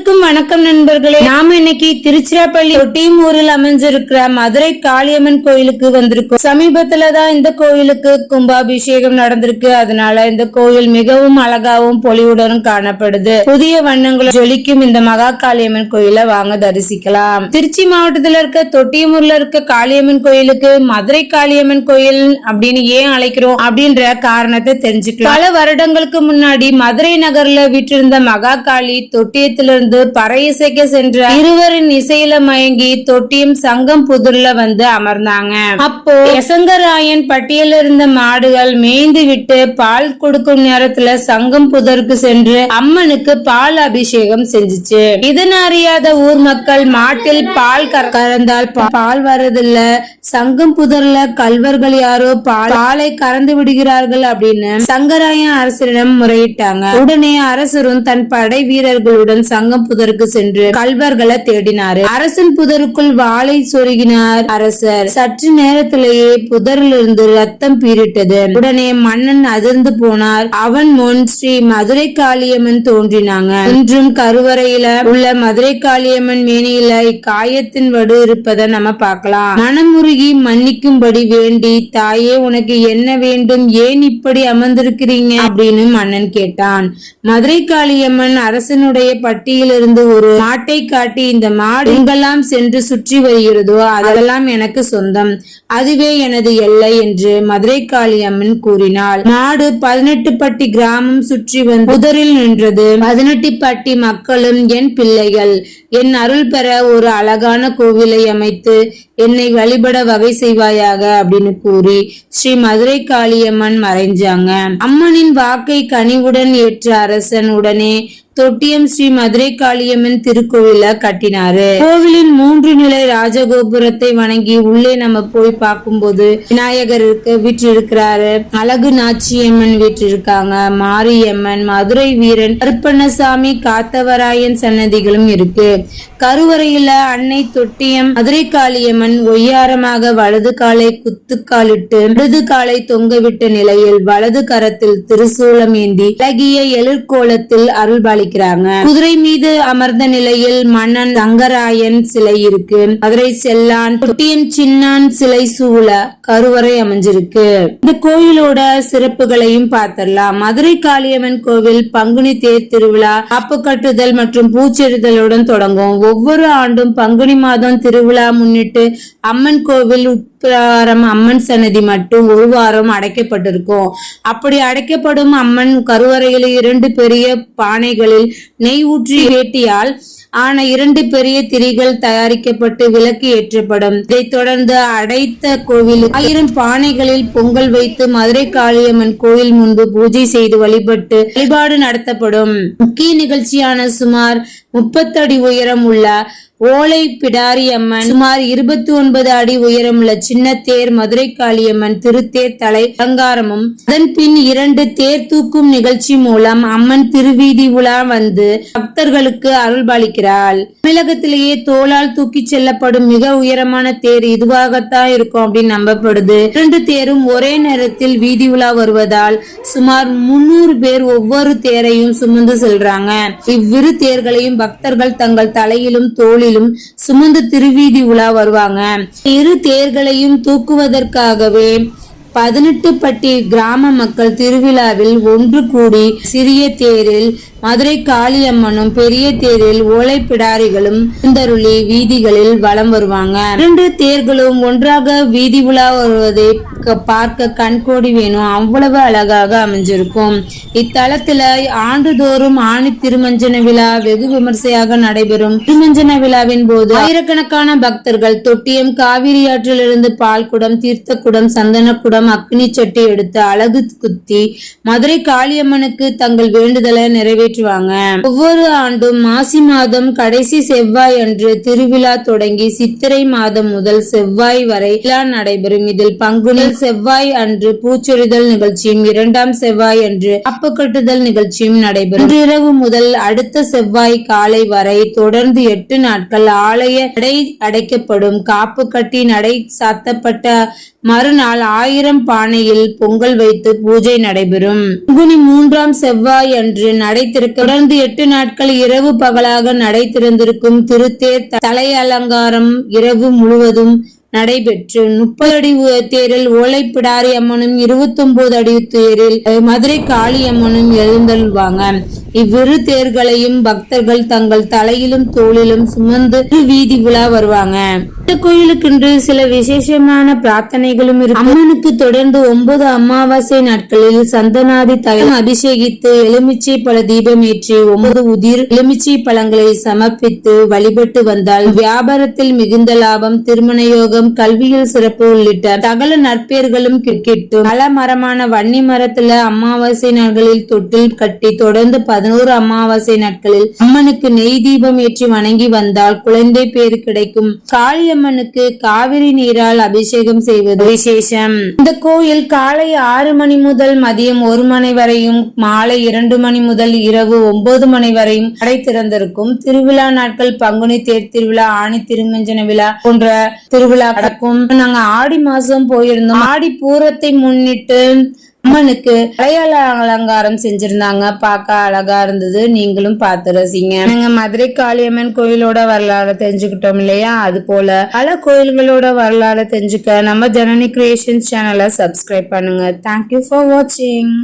அனைவருக்கும் வணக்கம் நண்பர்களே. நாம இன்னைக்கு திருச்சிராப்பள்ளி ஒட்டியமூரில் அமைஞ்சிருக்கிற மதுரை காளியம்மன் கோயிலுக்கு வந்திருக்கோம். சமீபத்துல தான் இந்த கோயிலுக்கு கும்பாபிஷேகம் நடந்திருக்கு. அதனால இந்த கோயில் மிகவும் அழகாவும் பொலிவுடனும் காணப்படுது. புதிய வண்ணங்களும் ஜொலிக்கும் இந்த மகா காளியம்மன் கோயிலை வாங்க தரிசிக்கலாம். திருச்சி மாவட்டத்துல இருக்க தொட்டியமூர்ல இருக்க காளியம்மன் கோயிலுக்கு மதுரை காளியம்மன் கோயில் அப்படின்னு ஏன் அழைக்கிறோம் அப்படின்ற காரணத்தை தெரிஞ்சுக்கலாம். பல வருடங்களுக்கு முன்னாடி மதுரை நகர்ல விட்டிருந்த மகா காளி தொட்டியத்திலிருந்து பறை இசைக்க சென்ற இருவரின் இசையில மயங்கி தொட்டியும் சங்கம் புதூர்ல வந்து அமர்ந்தாங்க. அப்போ எசங்கராயன் பட்டியல இருந்த மாடுகள் மேய்ந்து விட்டு பால் கொடுக்கும் நேரத்துல சங்கம் புதருக்கு சென்று அம்மனுக்கு பால் அபிஷேகம் செஞ்சுச்சு. இதன் அறியாத ஊர் மக்கள் மாட்டில் பால் கறந்தால் பால் வர்றதில்ல. சங்கம் புதர்ல கல்வர்கள் யாரோ பால் பாலை கறந்து விடுகிறார்கள் அப்படின்னு சங்கராயன் அரசரிடம் முறையிட்டாங்க. உடனே அரசரும் தன் படை வீரர்களுடன் சங்கம் புதருக்கு சென்று கல்வர்களை தேடினாரு. அரசன் புதருக்குள் வாளை சொருகினார். அரசர் சற்று நேரத்திலேயே புதரிலிருந்து ரத்தம் பீரிட்டது உடனே மன்னன் அதிர்ந்து போனார். அவன் முன் ஸ்ரீ மதுரை காளியம்மன் தோன்றினாங்க. இன்றும் கருவறையில உள்ள மதுரை காளியம்மன் மேனியில இக்காயத்தின் வடு இருப்பதை நம்ம பார்க்கலாம். மனமுருகி மன்னிக்கும்படி வேண்டி தாயே உனக்கு என்ன வேண்டும்? ஏன் இப்படி அமர்ந்திருக்கிறீங்க? அப்படின்னு மன்னன் கேட்டான். மதுரை காளியம்மன் அரசனுடைய பட்டியிலிருந்து ஒரு மாட்டை காட்டி இந்த மாடு எங்கெல்லாம் சென்று சுற்றி வருகிறதோ அதெல்லாம் எனக்கு சொந்தம். அதுவே எனது எல்லை என்று மதுரை காளியம்மன் கூறினாள். மாடு பதினெட்டு பட்டி கிராமம் சுற்றி வந்து புதரில் நின்றது. பதினெட்டு பட்டி மக்களும் என் பிள்ளைகள் என் அருள் பெற ஒரு அழகான கோவிலை அமைத்து என்னை வழிபட வகை செய்வாயாக அப்படின்னு கூறி ஸ்ரீ மதுரை காளியம்மன் மறைஞ்சாங்க. அம்மனின் வாக்கை கனிவுடன் ஏற்ற அரசன் உடனே தொட்டியம் ஸ்ரீ மதுரை காளியம்மன் திருக்கோவில கட்டினாரு. கோவிலின் மூன்று நிலை ராஜகோபுரத்தை வணங்கி உள்ளே நம்ம போய் பார்க்கும்போது விநாயகர் இருக்க வீற்றிருக்கிறாரு. அழகு நாச்சியம்மன் வீற்றிருக்காங்க. மாரியம்மன் மதுரை வீரன் கருப்பண்ணசாமி காத்தவராயன் சன்னதிகளும் இருக்கு. கருவறையில அன்னை தொட்டியம் மதுரை காளியம்மன் ஒய்யாரமாக வலது காலை குத்துக்காலிட்டு இடது காலை தொங்கவிட்ட நிலையில் வலது கரத்தில் திருசூலம் ஏந்தி அழகிய எழுர்கோலத்தில் அருள் பாலிக்கிறாங்க குதிரை மீது அமர்ந்த நிலையில் மன்னன் சங்கராயன் சிலை இருக்கு. மதுரை செல்லான் தொட்டியம் சின்னான் சிலை சூழ கருவறை அமைஞ்சிருக்கு. இந்த கோயிலோட சிறப்புகளையும் பார்த்தரலாம் மதுரை காளியம்மன் கோவில் பங்குனி தேர் திருவிழா காப்பு கட்டுதல் மற்றும் பூச்செறிதலுடன் தொடங்கும். ஒவ்வொரு ஆண்டும் பங்குனி மாதம் திருவிழா முன்னிட்டு அம்மன் கோவில் உட்பிரகாரம் அம்மன் சன்னதி மட்டும் ஒரு வாரம் அடைக்கப்பட்டிருக்கும். அப்படி அடைக்கப்படும் அம்மன் கருவறையில் இரண்டு பெரிய பானைகளில் நெய் ஊற்றி வேட்டியால் ஆன இரண்டு பெரிய திரிகள் தயாரிக்கப்பட்டு விளக்கு ஏற்றப்படும். இதைத் தொடர்ந்து அடைத்த கோவில் ஆயிரம் பானைகளில் பொங்கல் வைத்து மதுரை காளியம்மன் கோயில் முன்பு பூஜை செய்து வழிபட்டு வழிபாடு நடத்தப்படும். முக்கிய நிகழ்ச்சியான சுமார் முப்பத்தடி உயரம் உள்ள ஓலை பிடாரி அம்மன் சுமார் இருபத்தி ஒன்பது அடி உயரமுள்ள சின்ன தேர் மதுரை காளியம்மன் திருத்தேர் தலை அலங்காரமும் அதன் பின் இரண்டு தேர் தூக்கும் நிகழ்ச்சி மூலம் அம்மன் திருவீதி உலா வந்து பக்தர்களுக்கு அருள்பாலிக்கிறாள். தமிழகத்திலேயே தோளால் தூக்கி செல்லப்படும் மிக உயரமான தேர் இதுவாகத்தான் இருக்கும் அப்படின்னு நம்பப்படுது. இரண்டு தேரும் ஒரே நேரத்தில் வீதி உலா வருவதால் சுமார் முன்னூறு பேர் ஒவ்வொரு தேரையும் சுமந்து செல்றாங்க. இவ்விரு தேர்களையும் பக்தர்கள் தங்கள் தலையிலும் தோளிலும் சுமந்து திருவீதி உலா வருவாங்க. இரு தேர்களையும் தூக்குவதற்காகவே பதினெட்டு பட்டி கிராம மக்கள் திருவிழாவில் ஒன்று கூடி சிறிய தேரில் மதுரை காளியம்மனும் பெரிய தேரில் ஓலை பிடாரிகளும் சுந்தருளி வீதிகளில் வலம் வருவாங்க. இரண்டு தேர்களும் ஒன்றாக வீதி உலா வருவதை பார்க்க கண்கோடி வேணும். அவ்வளவு அழகாக அமைஞ்சிருக்கும். இத்தலத்துல ஆண்டுதோறும் ஆணி திருமஞ்சன விழா வெகு விமர்சையாக நடைபெறும். திருமஞ்சன விழாவின் போது ஆயிரக்கணக்கான பக்தர்கள் தொட்டியம் காவிரி ஆற்றிலிருந்து பால் குடம் தீர்த்த குடம் சந்தன குடம் அக்னி சட்டி எடுத்து அழகு குத்தி மதுரை காளியம்மனுக்கு தங்கள் வேண்டுதலை நிறைவேற்றுவாங்க ஒவ்வொரு ஆண்டும் மாசி மாதம் கடைசி செவ்வாய் அன்று திருவிழா தொடங்கி சித்திரை மாதம் முதல் செவ்வாய் வரை விழா நடைபெறும். இதில் பங்குனி செவ்வாய் அன்று பூச்சொரிதல் நிகழ்ச்சியும் இரண்டாம் செவ்வாய் அன்று அப்பு கட்டுதல் நிகழ்ச்சியும் நடைபெறும். இன்றிரவு முதல் அடுத்த செவ்வாய் காலை வரை தொடர்ந்து எட்டு நாட்கள் ஆலய நடை அடைக்கப்படும். காப்பு கட்டி நடை சாத்தப்பட்ட மறுநாள் ஆயிரம் பானையில் பொங்கல் வைத்து பூஜை நடைபெறும். பங்குனி மூன்றாம் செவ்வாய் அன்று நடை திறக்க தொடர்ந்து எட்டு நாட்கள் இரவு பகலாக நடை திறந்திருக்கும் திருத்தேர் தலை அலங்காரம் இரவு முழுவதும் நடைபெற்று முப்பது அடி உ- தேரில் ஓலைப்பிடாரி அம்மனும் இருபத்தொன்பது அடி தேரில் மதுரை காளி அம்மனும் எழுந்தள்வாங்க இவ்விரு தேர்களையும் பக்தர்கள் தங்கள் தலையிலும் தோளிலும் சுமந்து வீதி விழா வருவாங்க. இந்த கோயிலுக்கென்று சில விசேஷமான பிரார்த்தனைகளும் இருக்கு. அம்மனுக்கு தொடர்ந்து ஒன்பது அமாவாசை நாட்களில் சந்தனாதி தயம் அபிஷேகித்து எலுமிச்சை பழ தீபம் ஏற்றி ஒன்பது உதிர் எலுமிச்சை பழங்களை சமர்ப்பித்து வழிபட்டு வந்தால் வியாபாரத்தில் மிகுந்த லாபம் திருமண யோகம் கல்வியில் சிறப்பு உள்ளிட்ட சகல நற்பெயர்களும் கிரிக்கெட்டும் பல மரமான வன்னி மரத்துல அமாவாசை நாட்களில் தொட்டில் கட்டி தொடர்ந்து பதினோரு அமாவாசை நாட்களில் அம்மனுக்கு நெய் தீபம் ஏற்றி வணங்கி வந்தால் குழந்தை பேறு கிடைக்கும். காளியம்மனுக்கு காவிரி நீரால் அபிஷேகம் செய்வது விசேஷம். இந்த கோயில் காலை ஆறு மணி முதல் மதியம் ஒரு மணி வரையும் மாலை இரண்டு மணி முதல் இரவு ஒன்பது மணி வரையும் கடை திறந்திருக்கும். திருவிழா நாட்கள் பங்குனி தேர் திருவிழா ஆணி திருமஞ்சன விழா போன்ற திருவிழா நடக்கும் நாங்க ஆடி மாசம் போயிருந்தோம். ஆடி பூரத்தை முன்னிட்டு அம்மனுக்கு அடையாள அலங்காரம் செஞ்சிருந்தாங்க. பார்க்க அழகா இருந்தது. நீங்களும் பார்த்து ரசிங்க. நாங்க மதுரை காளியம்மன் கோயிலோட வரலாறு தெரிஞ்சுக்கிட்டோம் இல்லையா? அது போல பல கோயில்களோட வரலாறு தெரிஞ்சுக்க நம்ம ஜனனி கிரியேஷன் சேனலை சப்ஸ்கிரைப் பண்ணுங்க. தேங்க்யூ ஃபார் வாட்சிங்